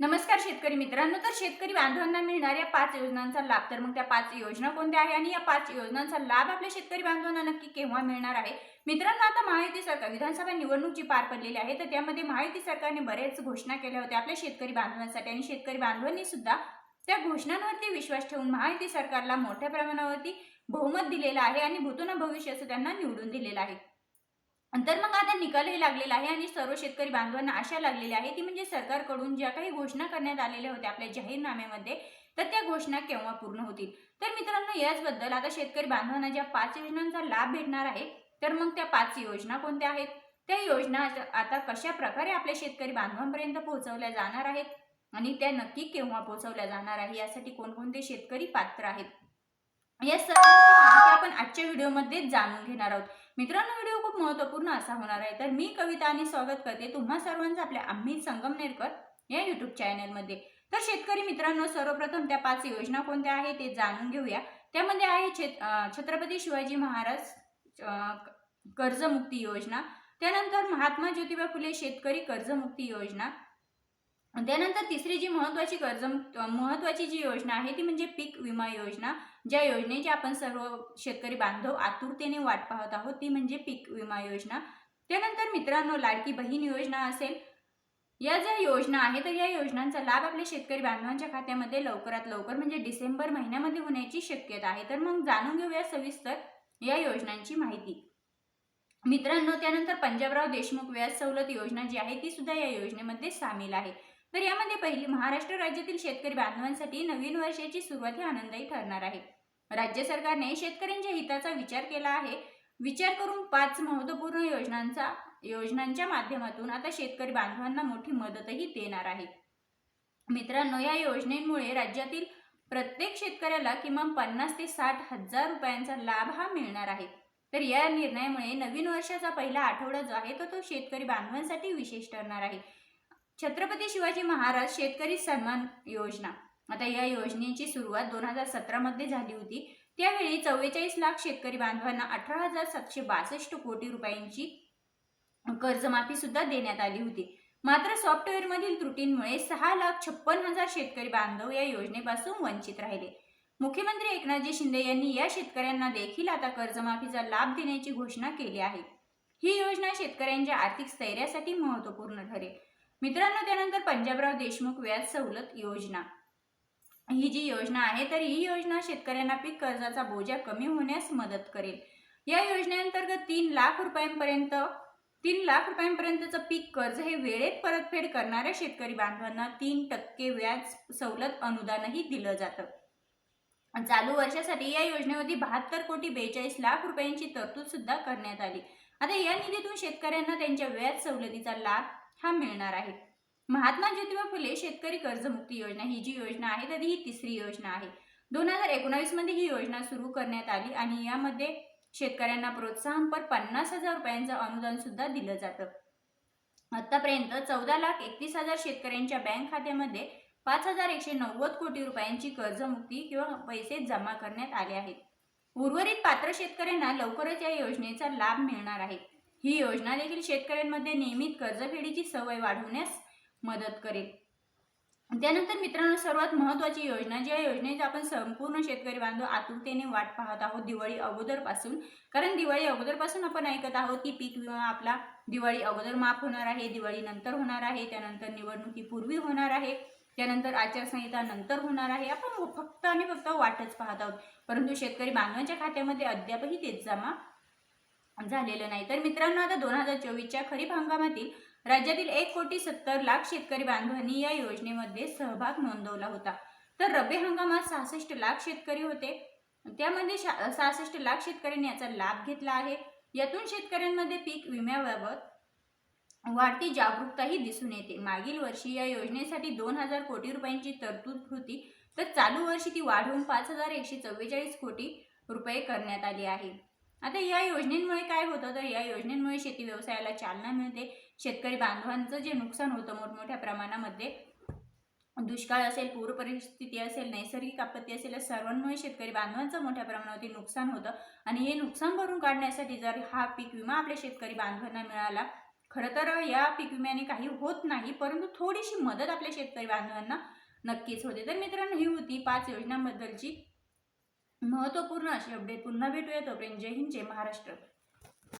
नमस्कार शेतकरी मित्रांनो तर शेतकरी बांधवांना मिळणाऱ्या पाच योजनांचा लाभ तर मग त्या पाच योजना कोणत्या आहे? आणि या पाच योजनांचा लाभ आपल्या शेतकरी बांधवांना नक्की केव्हा मिळणार आहे? मित्रांनो आता महायुती सरकार विधानसभा निवडणूक जी पार पडलेली आहे तर त्यामध्ये महायुती सरकारने बरेच घोषणा केल्या होत्या आपल्या शेतकरी बांधवांसाठी आणि शेतकरी बांधवांनी सुद्धा त्या घोषणांवरती विश्वास ठेवून महायुती सरकारला मोठ्या प्रमाणावरती बहुमत दिलेलं आहे आणि भूतून भविष्य असं त्यांना निवडून दिलेलं आहे. तर मग आता निकालही लागलेला आहे आणि सर्व शेतकरी बांधवांना आशा लागलेली आहे. ती म्हणजे सरकारकडून ज्या काही घोषणा करण्यात आलेल्या होत्या आपल्या जाहीरनाम्यामध्ये तर त्या घोषणा केव्हा पूर्ण होतील? तर मित्रांनो याचबद्दल आता शेतकरी बांधवांना ज्या पाच योजनांचा लाभ भेटणार आहे तर मग त्या पाच योजना कोणत्या आहेत? त्या योजना आता कशा प्रकारे आपल्या शेतकरी बांधवांपर्यंत पोहोचवल्या जाणार आहेत? आणि त्या नक्की केव्हा पोहोचवल्या जाणार आहे? यासाठी कोणकोणते शेतकरी पात्र आहेत? या सर्वांची माहिती आपण आजच्या व्हिडिओमध्ये जाणून घेणार आहोत. मित्रांनो व्हिडिओ खूप महत्त्वपूर्ण असा होणार आहे. तर मी कविता आणि स्वागत करते तुम्हा सर्वांचं आपल्या आम्ही संगमनेरकर या युट्यूब चॅनलमध्ये तर शेतकरी मित्रांनो सर्वप्रथम त्या पाच योजना कोणत्या आहेत ते जाणून घेऊया. त्यामध्ये आहे छेत छत्रपती शिवाजी महाराज कर्जमुक्ती योजना. त्यानंतर महात्मा ज्योतिबा फुले शेतकरी कर्जमुक्ती योजना. त्यानंतर तिसरी जी महत्वाची कर्ज महत्वाची जी योजना आहे ती म्हणजे पीक विमा योजना. ज्या योजनेची आपण सर्व शेतकरी बांधव आतुरतेने वाट पाहत आहोत ती म्हणजे पीक विमा योजना. त्यानंतर मित्रांनो लाडकी बहीण योजना असेल. या ज्या योजना आहेत तर या योजनांचा लाभ आपल्या शेतकरी बांधवांच्या खात्यामध्ये लवकरात लवकर म्हणजे डिसेंबर महिन्यामध्ये होण्याची शक्यता आहे. तर मग जाणून घेऊया सविस्तर या योजनांची माहिती. मित्रांनो त्यानंतर पंजाबराव देशमुख व्याज सवलत योजना जी आहे ती सुद्धा या योजनेमध्ये सामील आहे. तर यामध्ये पहिली महाराष्ट्र राज्यातील शेतकरी बांधवांसाठी नवीन वर्षाची सुरुवात ही आनंददायी ठरणार आहे. राज्य सरकारने शेतकऱ्यांच्या हिताचा विचार केला आहे. विचार करून पाच महत्त्वपूर्ण योजनांचा योजनांच्या माध्यमातून आता शेतकरी बांधवांना मोठी मदतही देणार आहे. मित्रांनो या योजनेमुळे राज्यातील प्रत्येक शेतकऱ्याला किमान पन्नास ते साठ हजार रुपयांचा लाभ हा मिळणार आहे. तर या निर्णयामुळे नवीन वर्षाचा पहिला आठवडा जो आहे तो तो शेतकरी बांधवांसाठी विशेष ठरणार आहे. छत्रपती शिवाजी महाराज शेतकरी सन्मान योजना. आता या योजनेची सुरुवात दोन हजार सतरामध्ये झाली होती. त्यावेळी चव्वेचाळीस लाख शेतकरी बांधवांना अठरा हजार सातशे बासष्ट कोटी रुपयांची कर्जमाफी सुद्धा देण्यात आली होती. मात्र सॉफ्टवेअरमधील त्रुटींमुळे सहा लाख छप्पन हजार शेतकरी बांधव या योजनेपासून वंचित राहिले. मुख्यमंत्री एकनाथजी शिंदे यांनी या शेतकऱ्यांना देखील आता कर्जमाफीचा लाभ देण्याची घोषणा केली आहे. ही योजना शेतकऱ्यांच्या आर्थिक स्थैर्यासाठी महत्त्वपूर्ण ठरेल. मित्रांनो त्यानंतर पंजाबराव देशमुख व्याज सवलत योजना. ही जी योजना आहे तर ही योजना शेतकऱ्यांना पीक कर्जाचा बोजा कमी होण्यास मदत करेल. या योजनेअंतर्गत तीन लाख रुपयांपर्यंत तीन लाख रुपयांपर्यंतचं पीक कर्ज हे वेळेत परतफेड करणाऱ्या शेतकरी बांधवांना तीन टक्के व्याज सवलत अनुदानही दिलं जातं. चालू वर्षासाठी या योजनेमध्ये बहात्तर कोटी बेचाळीस लाख रुपयांची तरतूद सुद्धा करण्यात आली. आता या निधीतून शेतकऱ्यांना त्यांच्या व्याज सवलतीचा लाभ हा मिळणार आहे. महात्मा ज्योतिबा फुले शेतकरी कर्जमुक्ती योजना ही जी योजना आहे तर ही तिसरी योजना आहे. दोन हजार एकोणावीसमध्ये ही योजना सुरू करण्यात आली आणि यामध्ये शेतकऱ्यांना प्रोत्साहनपर पन्नास हजार रुपयांचं अनुदान सुद्धा दिलं जातं. आतापर्यंत चौदा लाख एकतीस हजार शेतकऱ्यांच्या बँक खात्यामध्ये पाच हजार एकशे नव्वद कोटी रुपयांची कर्जमुक्ती किंवा पैसे जमा करण्यात आले आहेत. उर्वरित पात्र शेतकऱ्यांना लवकरच या योजनेचा लाभ मिळणार आहे. ही योजना देखील शेतकऱ्यांमध्ये नियमित कर्जफेडीची सवय वाढवण्यास मदत करेल. त्यानंतर मित्रांनो सर्वात महत्त्वाची योजना जी या योजनेची आपण संपूर्ण शेतकरी बांधव आतुरतेने वाट पाहत आहोत दिवाळी अगोदरपासून. कारण दिवाळी अगोदरपासून आपण ऐकत आहोत की पीक विमा आपला दिवाळी अगोदर माफ होणार आहे दिवाळी नंतर होणार आहे त्यानंतर निवडणुकीपूर्वी होणार आहे त्यानंतर आचारसंहिता नंतर होणार आहे. आपण फक्त आणि फक्त वाटच पाहत आहोत. परंतु शेतकरी बांधवांच्या खात्यामध्ये अद्यापही तेच जमा झालेलं नाही. तर मित्रांनो आता दोन हजार चोवीसच्या खरीप हंगामातील राज्यातील एक कोटी सत्तर लाख शेतकरी बांधवांनी या योजनेमध्ये सहभाग नोंदवला होता. तर रब्बी हंगामात सहासष्ट लाख शेतकरी होते. त्यामध्ये शा सहासष्ट लाख शेतकऱ्यांनी याचा लाभ घेतला आहे. यातून शेतकऱ्यांमध्ये पीक विम्याबाबत वाढती जागरूकताही दिसून येते. मागील वर्षी या योजनेसाठी दोन हजार कोटी रुपयांची तरतूद होती. तर चालू वर्षी ती वाढवून पाच हजार एकशे चव्वेचाळीस कोटी रुपये करण्यात आली आहे. आता या योजनेमुळे काय होतं? तर या योजनेमुळे शेती व्यवसायाला चालना मिळते. शेतकरी बांधवांचं जे नुकसान होतं मोठमोठ्या प्रमाणामध्ये दुष्काळ असेल पूर परिस्थिती असेल नैसर्गिक आपत्ती असेल या सर्वांमुळे शेतकरी बांधवांचं मोठ्या प्रमाणावरती नुकसान होतं. आणि हे नुकसान भरून काढण्यासाठी जर हा पीक विमा आपल्या शेतकरी बांधवांना मिळाला खरं तर या पीक विम्याने काही होत नाही परंतु थोडीशी मदत आपल्या शेतकरी बांधवांना नक्कीच होते. तर मित्रांनो ही होती पाच योजनांबद्दलची महत्त्वपूर्ण अशी अपडेट पुन्हा भेटूया तोपर्यंत. जय हिंद जय महाराष्ट्र.